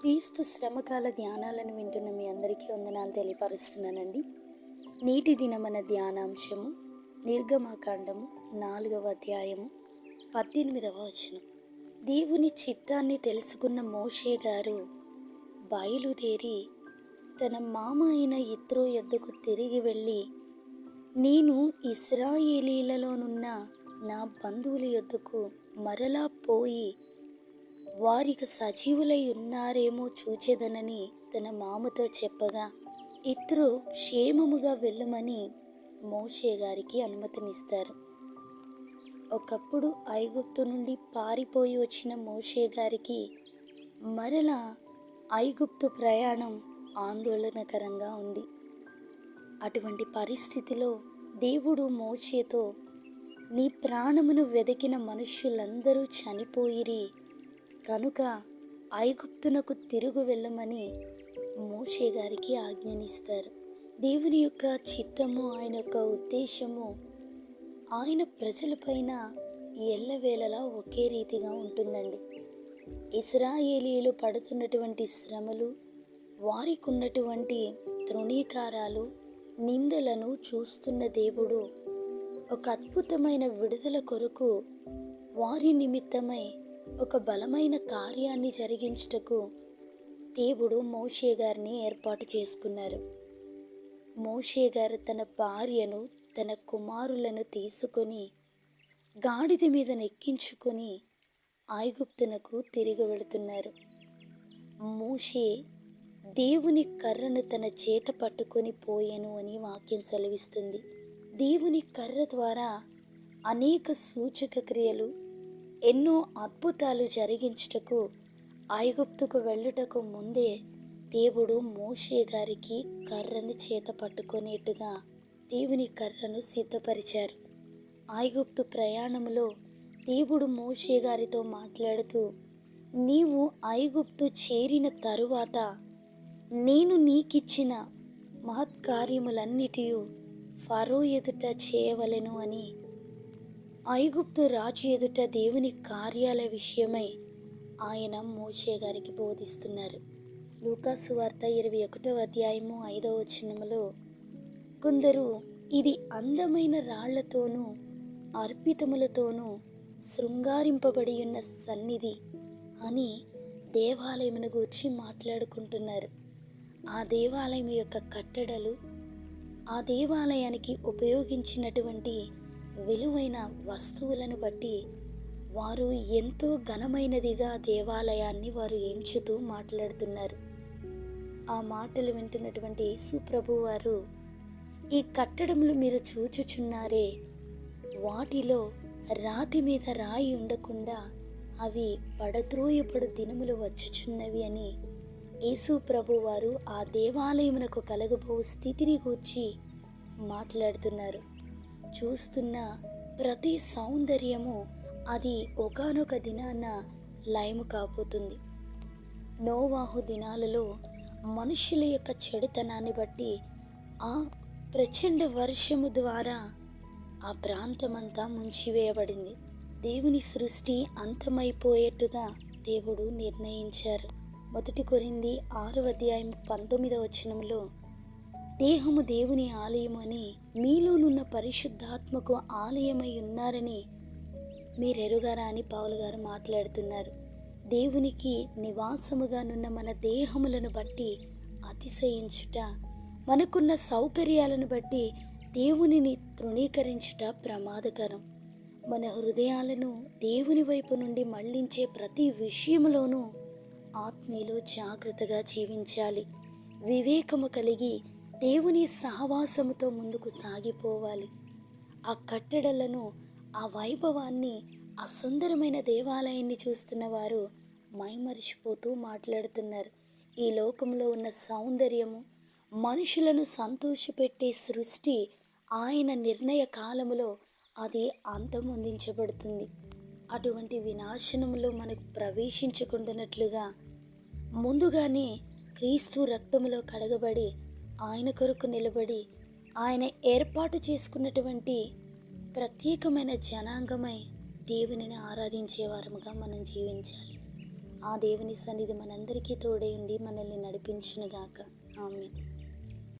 క్రీస్తు శ్రమకాల ధ్యానాలను వింటున్న మీ అందరికీ వందనాలు తెలియపరుస్తున్నానండి. నీటి దినమన ధ్యానాంశము నిర్గమాకాండము నాలుగవ అధ్యాయము పద్దెనిమిదవ వచనం. దేవుని చిత్తాన్ని తెలుసుకున్న మోషే గారు బయలుదేరి తన మామ అయిన ఇత్రో ఎద్దకు తిరిగి వెళ్ళి నేను ఇస్రాయేలీలలోనున్న నా బంధువుల యొద్దకు మరలా పోయి వారికి సజీవులై ఉన్నారేమో చూచేదనని తన మామతో చెప్పగా ఇద్దరు క్షేమముగా వెళ్ళమని మోషే గారికి అనుమతినిస్తారు. ఒకప్పుడు ఐగుప్తు నుండి పారిపోయి వచ్చిన మోషే గారికి మరలా ఐగుప్తు ప్రయాణం ఆందోళనకరంగా ఉంది. అటువంటి పరిస్థితిలో దేవుడు మోషేతో నీ ప్రాణమును వెదకిన మనుష్యులందరూ చనిపోయిరి కనుక ఐగుప్తునకు తిరుగు వెళ్ళమని మోషే గారికి ఆజ్ఞనిస్తారు. దేవుని యొక్క చిత్తము ఆయన యొక్క ఉద్దేశము ఆయన ప్రజలపైన ఎల్లవేళలా ఒకే రీతిగా ఉంటుందండి. ఇస్రాయేలీలు పడుతున్నటువంటి శ్రమలు వారికి ఉన్నటువంటి తృణీకారాలు నిందలను చూస్తున్న దేవుడు ఒక అద్భుతమైన విడుదల కొరకు వారి నిమిత్తమై ఒక బలమైన కార్యాన్ని జరిగించుటకు దేవుడు మోషే గారిని ఏర్పాటు చేసుకున్నారు. మోషే గారు తన భార్యను తన కుమారులను తీసుకొని గాడిద మీద నెక్కించుకొని ఐగుప్తునకు తిరిగి వెళుతున్నారు. మోషే దేవుని కర్రను తన చేత పట్టుకొని పోయాను అని వాక్యం సెలవిస్తుంది. దేవుని కర్ర ద్వారా అనేక సూచక క్రియలు ఎన్నో అద్భుతాలు జరిగించుటకు ఐగుప్తుకు వెళ్ళుటకు ముందే దేవుడు మోషే గారికి కర్రను చేత పట్టుకునేట్టుగా దేవుని కర్రను సిద్ధపరిచారు. ఐగుప్తు ప్రయాణంలో దేవుడు మోషే గారితో మాట్లాడుతూ నీవు ఐగుప్తు చేరిన తరువాత నేను నీకిచ్చిన మహత్కార్యములన్నిటి ఫరో ఎదుట చేయవలెను అని ఐగుప్తు రాజు ఎదుట దేవుని కార్యాల విషయమై ఆయన మోషే గారికి బోధిస్తున్నారు. లూకాసు వార్త ఇరవై ఒకటో అధ్యాయము ఐదవ వచనములో కొందరు ఇది అందమైన రాళ్ళతోనూ అర్పితములతోనూ శృంగారింపబడి ఉన్న సన్నిధి అని దేవాలయమును గూర్చి మాట్లాడుకుంటున్నారు. ఆ దేవాలయం యొక్క కట్టడలు ఆ దేవాలయానికి ఉపయోగించినటువంటి విలువైన వస్తువులను బట్టి వారు ఎంతో ఘనమైనదిగా దేవాలయాన్ని వారు ఎంచుతూ మాట్లాడుతున్నారు. ఆ మాటలు వింటున్నటువంటి యేసుప్రభు వారు ఈ కట్టడములు మీరు చూచుచున్నారే వాటిలో రాతి మీద రాయి ఉండకుండా అవి పడద్రోయపడు దినములు వచ్చుచున్నవి అని యేసు ప్రభు వారు ఆ దేవాలయమునకు కలగబో స్థితిని గూర్చి మాట్లాడుతున్నారు. చూస్తున్న ప్రతి సౌందర్యము అది ఒకనొక దినాన లయము కాబోతుంది. నోవాహు దినాలలో మనుషుల యొక్క చెడుతనాన్ని బట్టి ఆ ప్రచండ వర్షము ద్వారా ఆ ప్రాంతమంతా ముంచివేయబడింది. దేవుని సృష్టి అంతమైపోయేట్టుగా దేవుడు నిర్ణయించారు. మొదటి కొరింది ఆరవ అధ్యాయం పంతొమ్మిదవ వచనంలో దేహము దేవుని ఆలయం అని మీలోనున్న పరిశుద్ధాత్మకు ఆలయమై ఉన్నారని మీరెరుగారా అని పావులు గారు మాట్లాడుతున్నారు. దేవునికి నివాసముగానున్న మన దేహములను బట్టి అతిశయించుట మనకున్న సౌకర్యాలను బట్టి దేవునిని తృణీకరించుట ప్రమాదకరం. మన హృదయాలను దేవుని వైపు నుండి మళ్ళించే ప్రతి విషయంలోనూ ఆత్మీయులు జాగ్రత్తగా జీవించాలి. వివేకము కలిగి దేవుని సహవాసముతో ముందుకు సాగిపోవాలి. ఆ కట్టడలను ఆ వైభవాన్ని ఆ సుందరమైన దేవాలయాన్ని చూస్తున్న వారు మైమరిచిపోతూ మాట్లాడుతున్నారు. ఈ లోకంలో ఉన్న సౌందర్యము మనుషులను సంతోషపెట్టే సృష్టి ఆయన నిర్ణయ కాలములో అది అంతమొందించబడుతుంది. అటువంటి వినాశనములో మనకు ప్రవేశించకుండానట్లుగా ముందుగానే క్రీస్తు రక్తములో కడగబడి ఆయన కొరకు నిలబడి ఆయన ఏర్పాటు చేసుకున్నటువంటి ప్రత్యేకమైన జనాంగమై దేవునిని ఆరాధించే వారముగా మనం జీవించాలి. ఆ దేవుని సన్నిధి మనందరికీ తోడై ఉండి మనల్ని నడిపించునుగాక. ఆమె